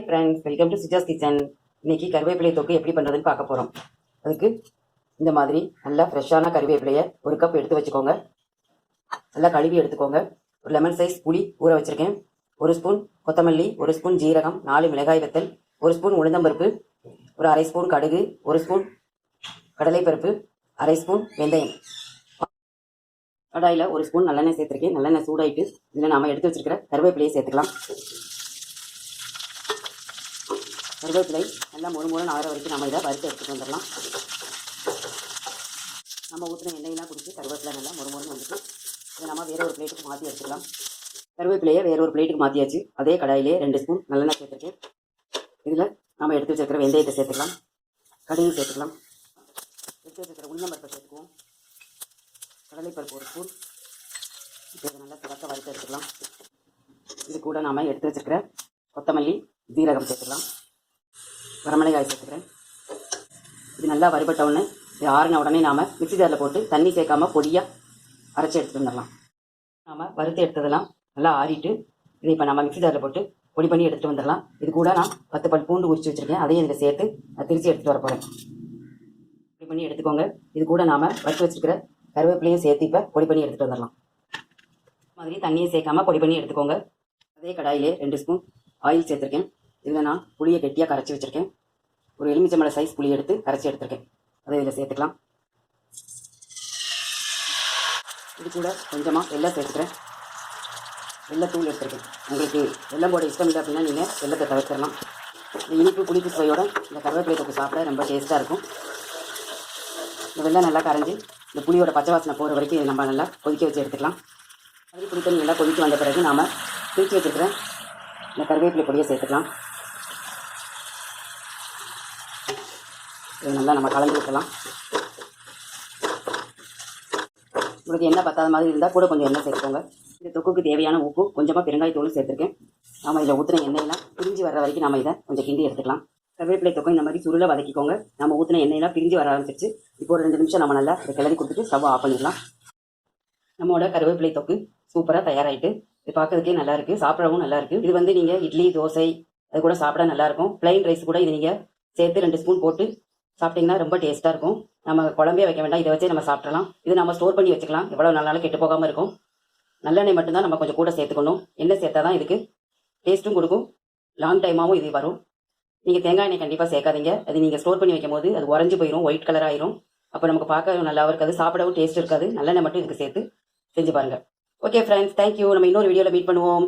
Hi friends welcome to Suja's kitchen இன்னைக்கு கருவேப்பிலை தொக்கு எப்படி பண்ணுறதுன்னு பார்க்க போகிறோம் அதுக்கு இந்த மாதிரி நல்லா ஃப்ரெஷ்ஷான கருவேப்பிலையை ஒரு கப் எடுத்து வச்சுக்கோங்க. நல்லா கழுவி எடுத்துக்கோங்க. ஒரு லெமன் சைஸ் புளி ஊற வச்சுருக்கேன். ஒரு ஸ்பூன் கொத்தமல்லி ஒரு ஸ்பூன் ஜீரகம் நாலு மிளகாய் வெத்தல் ஒரு ஸ்பூன் உளுந்தம்பருப்பு ஒரு அரை ஸ்பூன் கடுகு ஒரு ஸ்பூன் கடலைப்பருப்பு அரை ஸ்பூன் வெந்தயம். கடாயில் ஒரு ஸ்பூன் நல்லெண்ணெய் சேர்த்துருக்கேன். நல்லெண்ணெய் சூடாயிட்டு இதில் நாம் எடுத்து வச்சுருக்கிற கருவேப்பிலையை சேர்த்துக்கலாம். கருவேப்பிலை நல்லா மொறு மொறுன்னு ஆகிற வரைக்கும் நம்ம இதை வறுத்து எடுத்துகிட்டு வந்துடலாம். நம்ம ஊற்றின எண்ணெயெல்லாம் குடிச்சு கருவேப்பிலை நல்லா மொறு மொறுன்னு வந்துட்டு இதை நம்ம வேறு ஒரு பிளேட்டுக்கு மாற்றி எடுத்துக்கலாம் கருவேப்பிலையை வேறு ஒரு பிளேட்டுக்கு மாற்றியாச்சு அதே கடாயிலே ரெண்டு ஸ்பூன் நல்லெண்ணெய் சேர்த்துருக்கேன். இதில் நம்ம எடுத்து வச்சிருக்கிற வெந்தயத்தை சேர்த்துக்கலாம். கடுகு சேர்த்துக்கலாம். எடுத்து வச்சிருக்கிற உளுந்தம்பருப்பை சேர்த்துக்குவோம். கடலைப்பருப்பு ஒரு ஸ்பூன் இப்போ இதை நல்லா சிறக்க வறுத்து எடுத்துக்கலாம். இது கூட நாம் எடுத்து வச்சிருக்கிற கொத்தமல்லி ஜீரகம் சேர்த்துக்கலாம். வரமிளகாய் சேர்த்துக்கிறேன். இது நல்லா வறுபட்ட உடனே இது ஆறின உடனே நாம் மிக்ஸி ஜாரில் போட்டு தண்ணி சேர்க்காம பொடியாக அரைச்சி எடுத்துகிட்டு வந்துடலாம். நாம் வறுத்து எடுத்ததெல்லாம் நல்லா ஆறிட்டு இதை இப்போ நம்ம மிக்ஸி ஜாரில் போட்டு பொடி பண்ணி எடுத்துகிட்டு வந்துடலாம். இது கூட நான் பத்து பல் பூண்டு உரிச்சு வச்சுருக்கேன். அதையும் இதில் சேர்த்து நான் திருச்சி எடுத்துகிட்டு வர போகிறேன் பொடி பண்ணி எடுத்துக்கோங்க. இது கூட நாம் வறுத்து வச்சுருக்கிற கருவேப்பிலையும் சேர்த்து இப்போ பொடி பண்ணி எடுத்துகிட்டு வந்துடலாம். மாதிரி தண்ணியை சேர்க்காம பொடி பண்ணி எடுத்துக்கோங்க. அதே கடாயிலே ரெண்டு ஸ்பூன் ஆயில் சேர்த்துருக்கேன். இதில் நான் புளியை கெட்டியாக கரைச்சி வச்சுருக்கேன். ஒரு எலுமிச்சம்பழ சைஸ் புளி எடுத்து கரைச்சி எடுத்திருக்கேன். அதை இதில் சேர்த்துக்கலாம். இது கூட கொஞ்சமாக எல்லாம் சேர்த்துக்கிறேன். வெள்ளத்தூள் எடுத்துருக்கேன். உங்களுக்கு வெள்ளம் போட இஷ்டம் இல்லை அப்படின்னா நீங்கள் வெள்ளத்தை தவிர்த்துடலாம். இந்த இனிப்பு புளிப்பு சுவையோட இந்த கருவேப்பிலை தொப்பு சாப்பிட ரொம்ப டேஸ்ட்டாக இருக்கும். இந்த வெள்ளம் நல்லா கரைஞ்சி இந்த புளியோட பச்சை வாசனை போகிற வரைக்கும் இதை நம்ம நல்லா கொதிக்க வச்சு எடுத்துக்கலாம். அது புளி தண்ணி நல்லா கொதிக்க வந்த பிறகு நாம் பிரித்து வச்சுருக்கிற இந்த கருவேப்பிலை பொடியை சேர்த்துக்கலாம். இதை நல்லா நம்ம கலந்து விட்டலாம் உங்களுக்கு எண்ணெய் பத்தாத மாதிரி இருந்தால் கூட கொஞ்சம் எண்ணெய் சேர்த்துக்கோங்க. இந்த தொக்குக்கு தேவையான உப்பு கொஞ்சமாக பெருங்காயத்தூளும் சேர்த்துருக்கேன். நம்ம இதில் ஊற்றின எண்ணெயெல்லாம் பிரிஞ்சு வர்ற வரைக்கும் நம்ம இதை கொஞ்சம் கிண்டி எடுத்துக்கலாம். கருவேப்பிலை தொக்கம் இந்த மாதிரி சுருளை வதக்கிக்கோங்க. நம்ம ஊற்றின எண்ணெயெல்லாம் பிரிஞ்சு வர ஆரம்பிச்சிருச்சு. இப்போ ஒரு ரெண்டு நிமிஷம் நம்ம நல்லா இதை கிளறி கொடுத்துட்டு ஸ்டவ் ஆஃப் பண்ணிடலாம். நம்மளோட கருவேப்பிலை தொக்கு சூப்பராக தயாராகிட்டு இது பார்க்கறதுக்கே நல்லாயிருக்கு சாப்பிடவும் நல்லாயிருக்கு இது வந்து நீங்கள் இட்லி தோசை அது கூட சாப்பிட நல்லாயிருக்கும் ப்ளைன் பிளைன் ரைஸ் கூட இது நீங்கள் சேர்த்து ரெண்டு ஸ்பூன் போட்டு சாப்பிட்டீங்கன்னா ரொம்ப டேஸ்ட்டாக இருக்கும். நம்ம குழம்பே வைக்க வேண்டாம். இதை வச்சே நம்ம சாப்பிட்றலாம் இது நம்ம ஸ்டோர் பண்ணி வச்சுக்கலாம். எவ்வளோ நாளும் கெட்டு போகாமல் இருக்கும். நல்லெண்ணெய் மட்டும்தான் நம்ம கொஞ்சம் கூட சேர்த்துக்கணும். எண்ணெய் சேர்த்தா தான் இதுக்கு டேஸ்ட்டும் கொடுக்கும். லாங் டைமாகவும் இது வரும். நீங்கள் தேங்காய் எண்ணெய் கண்டிப்பாக சேர்க்காதீங்க. அது நீங்கள் ஸ்டோர் பண்ணி வைக்கும் போது அது உறைஞ்சு போயிடும் ஒயிட் கலர் ஆயிரும். அப்போ நமக்கு பார்க்க நல்லாவும் இருக்காது. சாப்பிடவும் டேஸ்ட் இருக்காது. நல்லெண்ணெய் மட்டும் இதுக்கு சேர்த்து செஞ்சு பாருங்க. ஓகே ஃப்ரெண்ட்ஸ் தேங்க்யூ நம்ம இன்னொரு வீடியோவில் மீட் பண்ணுவோம்.